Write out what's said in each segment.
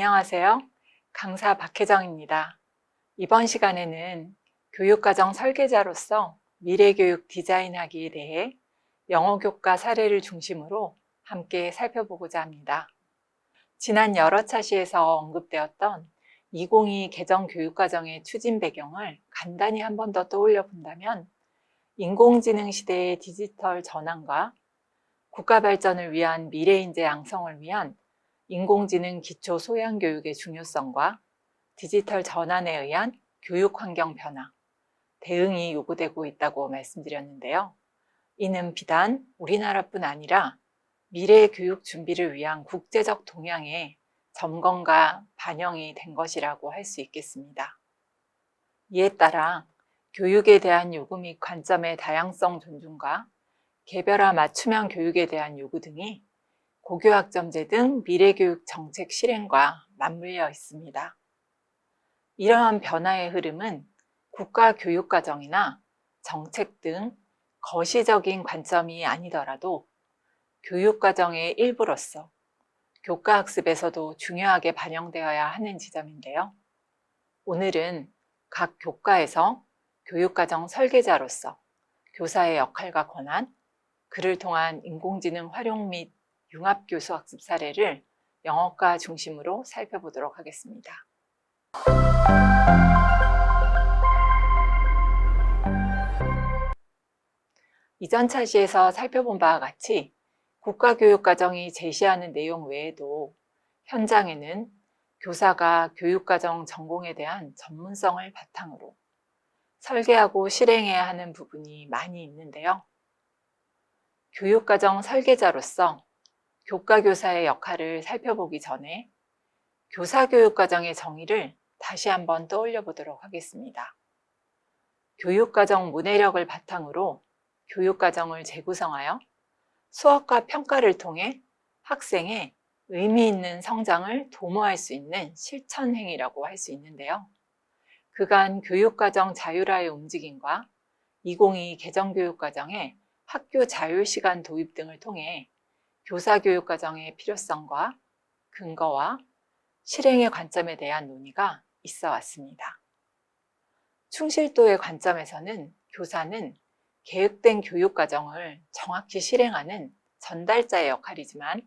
안녕하세요. 강사 박혜정입니다. 이번 시간에는 교육과정 설계자로서 미래교육 디자인하기에 대해 영어 교과 사례를 중심으로 함께 살펴보고자 합니다. 지난 여러 차시에서 언급되었던 2022 개정 교육과정의 추진 배경을 간단히 한 번 더 떠올려 본다면 인공지능 시대의 디지털 전환과 국가 발전을 위한 미래 인재 양성을 위한 인공지능 기초 소양 교육의 중요성과 디지털 전환에 의한 교육 환경 변화, 대응이 요구되고 있다고 말씀드렸는데요. 이는 비단 우리나라뿐 아니라 미래 교육 준비를 위한 국제적 동향에 점검과 반영이 된 것이라고 할 수 있겠습니다. 이에 따라 교육에 대한 요구 및 관점의 다양성 존중과 개별화 맞춤형 교육에 대한 요구 등이 고교학점제 등 미래교육 정책 실행과 맞물려 있습니다. 이러한 변화의 흐름은 국가 교육과정이나 정책 등 거시적인 관점이 아니더라도 교육과정의 일부로서 교과학습에서도 중요하게 반영되어야 하는 지점인데요. 오늘은 각 교과에서 교육과정 설계자로서 교사의 역할과 권한, 그를 통한 인공지능 활용 및 융합교수 학습 사례를 영어과 중심으로 살펴보도록 하겠습니다. 이전 차시에서 살펴본 바와 같이 국가교육과정이 제시하는 내용 외에도 현장에는 교사가 교육과정 전공에 대한 전문성을 바탕으로 설계하고 실행해야 하는 부분이 많이 있는데요. 교육과정 설계자로서 교과교사의 역할을 살펴보기 전에 교사교육과정의 정의를 다시 한번 떠올려 보도록 하겠습니다. 교육과정 문해력을 바탕으로 교육과정을 재구성하여 수업과 평가를 통해 학생의 의미 있는 성장을 도모할 수 있는 실천행위라고 할 수 있는데요. 그간 교육과정 자율화의 움직임과 2022 개정교육과정의 학교 자율시간 도입 등을 통해 교사교육 과정의 필요성과 근거와 실행의 관점에 대한 논의가 있어 왔습니다. 충실도의 관점에서는 교사는 계획된 교육 과정을 정확히 실행하는 전달자의 역할이지만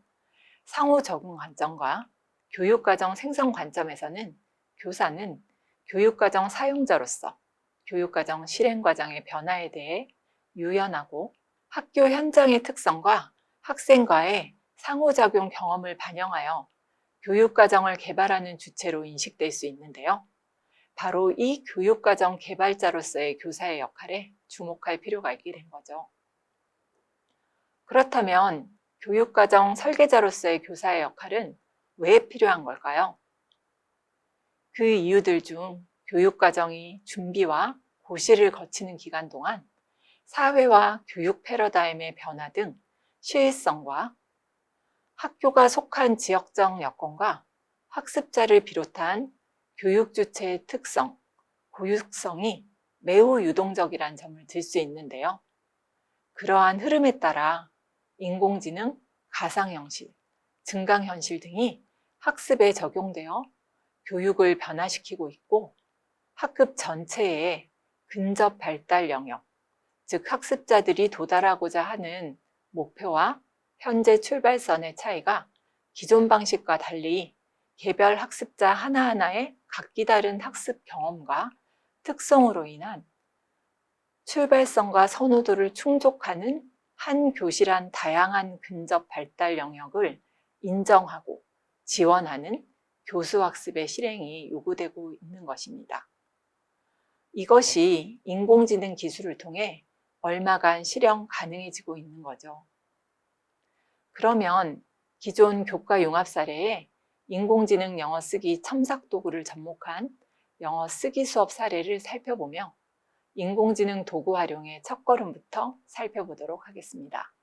상호 적응 관점과 교육 과정 생성 관점에서는 교사는 교육 과정 사용자로서 교육 과정 실행 과정의 변화에 대해 유연하고 학교 현장의 특성과 학생과의 상호작용 경험을 반영하여 교육과정을 개발하는 주체로 인식될 수 있는데요. 바로 이 교육과정 개발자로서의 교사의 역할에 주목할 필요가 있게 된 거죠. 그렇다면 교육과정 설계자로서의 교사의 역할은 왜 필요한 걸까요? 그 이유들 중 교육과정이 준비와 고시를 거치는 기간 동안 사회와 교육 패러다임의 변화 등 시의성과 학교가 속한 지역적 여건과 학습자를 비롯한 교육 주체의 특성, 고유성이 매우 유동적이란 점을 들 수 있는데요. 그러한 흐름에 따라 인공지능, 가상현실, 증강현실 등이 학습에 적용되어 교육을 변화시키고 있고 학급 전체의 근접 발달 영역, 즉 학습자들이 도달하고자 하는 목표와 현재 출발선의 차이가 기존 방식과 달리 개별 학습자 하나하나의 각기 다른 학습 경험과 특성으로 인한 출발성과 선호도를 충족하는 한 교실한 다양한 근접 발달 영역을 인정하고 지원하는 교수학습의 실행이 요구되고 있는 것입니다. 이것이 인공지능 기술을 통해 얼마간 실현 가능해지고 있는 거죠. 그러면 기존 교과 융합 사례에 인공지능 영어 쓰기 첨삭 도구를 접목한 영어 쓰기 수업 사례를 살펴보며 인공지능 도구 활용의 첫걸음부터 살펴보도록 하겠습니다.